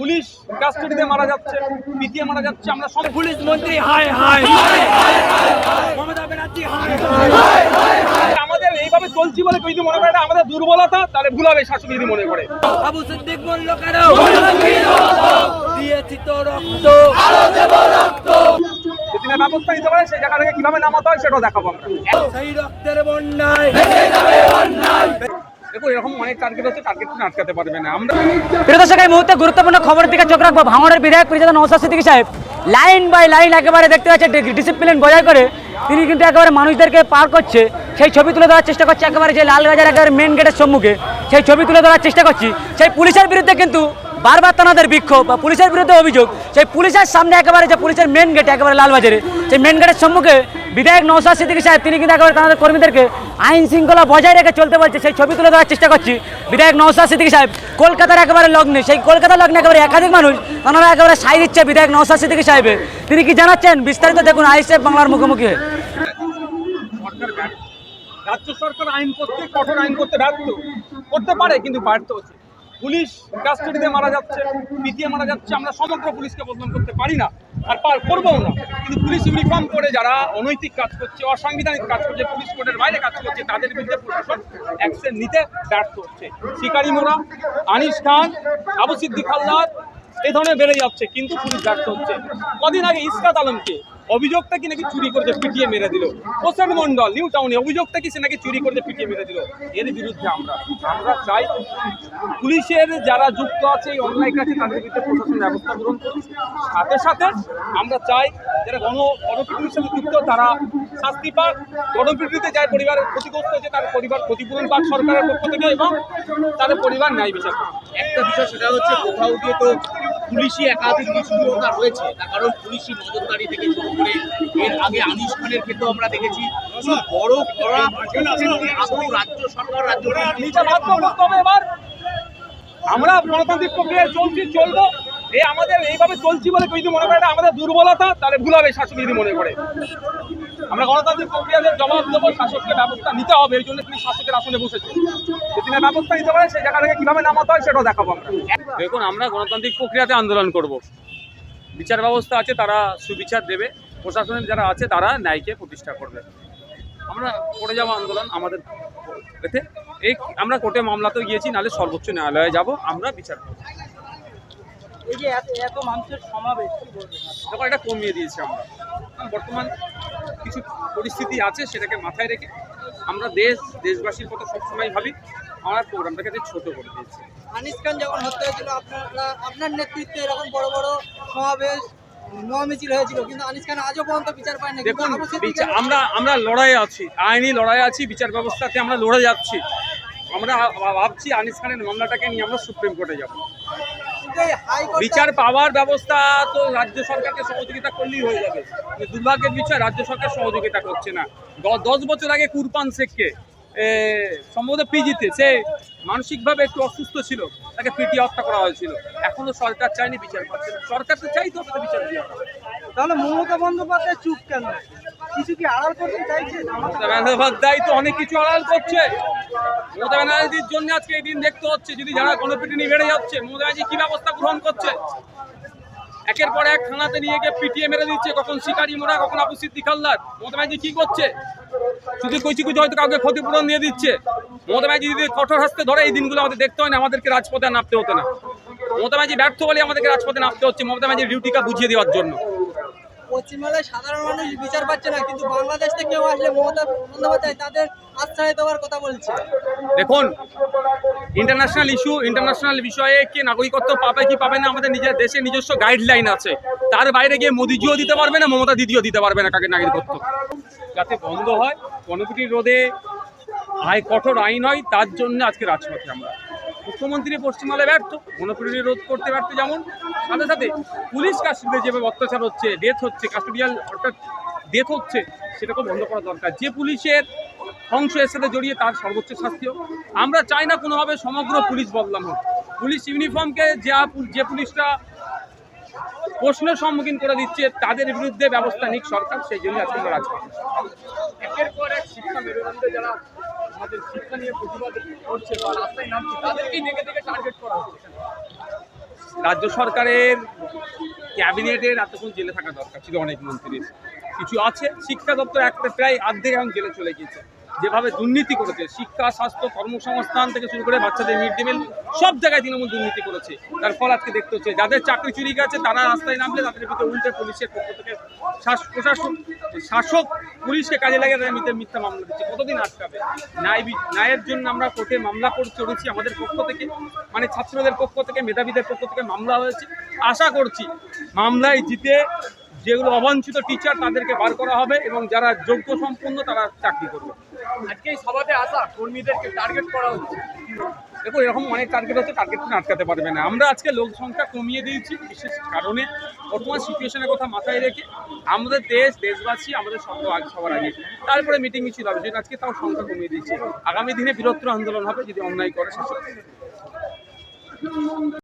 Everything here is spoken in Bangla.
পুলিশ কাস্টডিতে মারা যাচ্ছে পিটিয়ে মারা যাচ্ছে আমরা সব পুলিশ মন্ত্রী হায় হায় মমতা ব্যানার্জি হায় আমাদের এইভাবে চলছি বলে যদি মনে করে আমাদের দুর্বলতা তাহলে ভুল হবে শাসক যদি মনে করে। আবু সিদ্দিক বলল কেন? দিয়েছি তো রক্ত। যদি না ব্যবস্থা নিতে পারে সেই জায়গা কীভাবে নামাতে হয় সেটাও দেখাবো আমরা। সেই রক্তের বন্যায়। দেখো মুহূর্তে গুরুত্বপূর্ণ খবরের দিকে চোখ রাখব। ভাঙড়ের বিধায়ক পরিচালক নৌসাদ সিদ্দিকী সাহেব। লাইন বাই লাইন একেবারে দেখতে পাচ্ছে ডিসিপ্লিন বজায় করে। তিনি কিন্তু একেবারে মানুষদেরকে পার করছে। সেই ছবি তুলে ধরার চেষ্টা করছে একেবারে যে লাল রাজার একেবারে মেন গেটের সম্মুখে। সেই ছবি তুলে ধরার চেষ্টা করছি। সেই পুলিশের বিরুদ্ধে কিন্তু বারবার তাদের বিক্ষোভ বা পুলিশের বিরুদ্ধে অভিযোগ, সেই পুলিশের সামনে একেবারে যে পুলিশের মেন গেট একেবারে লালবাজারে, সেই মেন গেটের সম্মুখে বিধায়ক নৌসাদ সিদ্দিকী সাহেব, তিনি কিন্তু একেবারে তাদের কর্মীদেরকে আইন শৃঙ্খলা বজায় রেখে চলতে বলছে, সেই ছবি তুলে ধরার চেষ্টা করছি। বিধায়ক নৌসাদ সিদ্দিকী সাহেব, কলকাতার একেবারে লগ্নে, সেই কলকাতার লগ্নে একেবারে একাধিক মানুষ তারা একেবারে সাই দিচ্ছে বিধায়ক নৌসাদ সিদ্দিকী সাহেবের তিনি কি জানাচ্ছেন? বিস্তারিত দেখুন আই সাহেব বাংলার মুখোমুখি হয়ে। রাজ্য সরকার আইন করতে, কঠোর আইন করতে ব্যর্থ। করতে পারে, কিন্তু ব্যর্থ হচ্ছে। পুলিশ কাস্টডিতে মারা যাচ্ছে, পিটিয়ে মারা যাচ্ছে, আমরা সমগ্র পুলিশকে বদনাম করতে পারি না, আর পার করব না। কিন্তু পুলিশ ইউনিফর্ম করে যারা অনৈতিক কাজ করছে, অসাংবিধানিক কাজ করছে, পুলিশ কোর্টের বাইরে কাজ করছে, তাদের বিরুদ্ধে প্রশাসন অ্যাকশন নিতে ব্যর্থ হচ্ছে। শিকারি মোড়া আনিস খান, আবু সিদ্দিক হালদার, এই ধরনের বেড়ে যাচ্ছে, কিন্তু পুলিশ ব্যর্থ হচ্ছে। কদিন আগে ইসকাত আলমকে অভিযোগটা কি নাকি চুরি করেছে, পিটিয়ে মেরে দিল? প্রসাদ মন্ডল নিউ টাউনে অভিযোগটা কি সে নাকি চুরি করেছে, পিটিয়ে মেরে দিল? এর বিরুদ্ধে আমরা আমরা চাই পুলিশের যারা যুক্ত আছে, এই অন্যায় কাছে তাদের বিরুদ্ধে প্রশাসন ব্যবস্থা গ্রহণ করুন সাথে সাথে আমরা চাই যারা গণ, গণপিটুনির সাথে যুক্ত, তারা শাস্তি পাক। গণপিটুনিতে যার পরিবারের ক্ষতিগ্রস্ত হচ্ছে তার পরিবার ক্ষতিপূরণ পাক সরকারের পক্ষ থেকে এবং তাদের পরিবার ন্যায় বিচার একটা বিষয়, সেটা হচ্ছে কোথাও গিয়ে তো পুলিশি একাধিক নিষ্ক্রিয়তা রয়েছে, তার কারণ পুলিশি নজরদারি থেকে শুরু করে এর আগে আনিস খানের ক্ষেত্রেও আমরা দেখেছি বড় করা রাজ্য সরকার, রাজ্য আমরা গণতান্ত্রিক প্রক্রিয়ায় চলছি, চলবো। এই আমাদের এইভাবে চলছি বলে যদি মনে করে এটা আমাদের দুর্বলতা, তাহলে ভুল হবে শাসক যদি মনে করে। আমরা গণতান্ত্রিক প্রক্রিয়াতে জবাব দেবো শাসককে ব্যবস্থা নিতে হবে, এই জন্য তিনি শাসকের আসনে বসেছে যদি না ব্যবস্থা নিতে পারে সেই জায়গা থেকে কীভাবে নামাতে হয় সেটাও দেখাবো আমরা। দেখুন, আমরা গণতান্ত্রিক প্রক্রিয়াতে আন্দোলন করব। বিচার ব্যবস্থা আছে, তারা সুবিচার দেবে। প্রশাসনের যারা আছে, তারা ন্যায়কে প্রতিষ্ঠা করবে। আমরা করে যাব আন্দোলন আমাদের এতে। এই আমরা কোর্টে মামলাতেও গিয়েছি, নাহলে সর্বোচ্চ ন্যায়ালয়ে যাব, আমরা বিচার করব। এই যে এত এত মানুষের সমাবেশ তখন এটা কমিয়ে দিয়েছি আমরা। বর্তমান কিছু পরিস্থিতি আছে সেটাকে মাথায় রেখে আমরা দেশ দেশবাসীর কথা সবসময় ভাবি। আমরা প্রোগ্রামটাকে যে ছোট করে দিয়েছি। আনিস খান যখন হত্যা হয়েছিল আপনারা আপনার নেতৃত্বে এরকম বড় বড় সমাবেশ মহামিছিল হয়েছিল কিন্তু আনিস খান আজও পর্যন্ত বিচার পায়নি দেখুন আমরা আমরা লড়াইয়ে আছি আইনি লড়াই আছি বিচার ব্যবস্থাতে আমরা লড়ে যাচ্ছি। আমরা ভাবছি আনিস খানের মামলাটাকে নিয়ে আমরা সুপ্রিম কোর্টে যাব। বিচার পাওয়ার ব্যবস্থা তো রাজ্য সরকারকে সহযোগিতা করলেই হয়ে যাবে। কিন্তু দুর্ভাগ্যের বিষয় রাজ্য সরকার সহযোগিতা করছে না। দশ বছর আগে কুরপান শেখকে সম্ভবত পিজিতে সে মানসিকভাবে একটু অসুস্থ ছিল তাকে পিটিয়ে হত্যা করা হয়েছিল। এখনও সরকার চায়নি বিচার পাচ্ছে সরকার তো চাই তো তো বিচার দিয়ে তাহলে মমতা বন্দ্যোপাধ্যায় চুপ কেন? কিছু কি আড়াল করতে চাইছে? মমতা বন্দ্যোপাধ্যায় তো অনেক কিছু আড়াল করছে। মমতা ব্যানার্জির জন্য আজকে এই দিন দেখতে হচ্ছে, যদি যারা গণপিটুনি বেড়ে যাচ্ছে, মমতা ব্যানার্জি কি ব্যবস্থা গ্রহণ করছে? একের পর এক থানাতে নিয়ে গিয়ে পিটিয়ে মেরে দিচ্ছে, কখন শিকারি মোড়া কখন আবু সিদ্দিক হালদার। মমতা ব্যানার্জি কি করছে? শুধু কিছু কিছু হয়তো কাউকে ক্ষতিপূরণ দিয়ে দিচ্ছে। মমতা ব্যানার্জি যদি কঠোর হস্তে ধরে, এই দিনগুলো আমাদের দেখতে হয় না, আমাদেরকে রাজপথে নামতে হতো না। মমতা ব্যানার্জি ব্যর্থ বলে আমাদেরকে রাজপথে নামতে হচ্ছে, মমতা ব্যানার্জির ডিউটিটা বুঝিয়ে দেওয়ার জন্য। পশ্চিমবাংলায় সাধারণ মানুষ বিচার পাচ্ছে না, কিন্তু বাংলাদেশ থেকে কেউ আসলে মমতা বন্দ্যোপাধ্যায় তাদের আশ্রয় দেওয়ার কথা বলছে। দেখুন ইন্টারন্যাশনাল ইস্যু ইন্টারন্যাশনাল বিষয়ে কে নাগরিকত্ব পাবে কি পাবে না, আমাদের নিজের দেশে নিজস্ব গাইডলাইন আছে। তার বাইরে গিয়ে মোদিজিও দিতে পারবে না, মমতা দিদিও দিতে পারবে না কাকে নাগরিকত্ব। যাতে বন্ধ হয় গণপিটি রোধে আয় কঠোর আইন হয়, তার জন্য আজকে রাজপথে আমরা। মুখ্যমন্ত্রী পশ্চিমবাংলায় ব্যর্থ গণপিটি রোধ করতে ব্যর্থ যেমন। সাথে সাথে পুলিশ কাস্টডিতে যেভাবে অত্যাচার হচ্ছে ডেথ হচ্ছে কাস্টোডিয়াল অর্থাৎ ডেথ হচ্ছে সেটাকে বন্ধ করা দরকার। যে পুলিশের অংশ এর সাথে জড়িয়ে তার সর্বোচ্চ শাস্তি হোক। আমরা চাই না কোনোভাবে সমগ্র পুলিশ বদলাম হোক। পুলিশ ইউনিফর্মকে যা যে পুলিশটা প্রশ্নের সম্মুখীন করে দিচ্ছে, তাদের বিরুদ্ধে ব্যবস্থা নিক সরকার, সেই জন্য আজকে রাজপথে একের পর এক শিক্ষা মেরুদণ্ডে যারা আমাদের শিক্ষা নিয়ে প্রতিবাদ করছে বা রাস্তায় নামছে তাদেরকেই টার্গেট করা রাজ্য সরকারের ক্যাবিনেটের এতক্ষণ জেলে থাকা দরকার ছিল অনেক মন্ত্রীর। কিছু আছে, শিক্ষা দপ্তর একটা প্রায় অর্ধেক এখন জেলে চলে গিয়েছে। যেভাবে দুর্নীতি করেছে, শিক্ষা, স্বাস্থ্য, কর্মসংস্থান থেকে শুরু করে বাচ্চাদের মিড ডে মিল সব জায়গায় তৃণমূল দুর্নীতি করেছে। তার ফল আজকে দেখতে হচ্ছে, যাদের চাকরি চুরি গেছে, তারা রাস্তায় নামলে তাদের ভিতরে উল্টে পুলিশের পক্ষ থেকে প্রশাসন শাসক পুলিশকে কাজে লাগিয়ে তাদের মিথ্যা মিথ্যা মামলা দিচ্ছে। কতদিন আটকাবে ন্যায় ন্যায়ের জন্য আমরা কোর্টে মামলা করে চলেছি আমাদের পক্ষ থেকে মানে ছাত্রদের পক্ষ থেকে, মেধাবীদের পক্ষ থেকে মামলা হয়েছে। আশা করছি মামলায় জিতে যেগুলো অবাঞ্ছিত টিচার তাদেরকে বার করা হবে এবং যারা যোগ্য সম্পন্ন তারা চাকরি করবে। আজকে সভাতে আসা কর্মীদেরকে টার্গেট করা হচ্ছে। দেখো এরকম অনেক টার্গেট আছে টার্গেট আটকাতে পারবে না। আমরা আজকে লোক সংখ্যা কমিয়ে দিয়েছি, বিশেষ কারণে বর্তমান সিচুয়েশনের কথা মাথায় রেখে আমাদের দেশ, দেশবাসী, আমাদের সঙ্গে আগে সবার আগে। তারপরে মিটিং মিছিল হবে সেটা আজকে তাও সংখ্যা কমিয়ে দিয়েছি। আগামী দিনে বৃহত্তর আন্দোলন হবে, যদি অন্যায় করে শাসক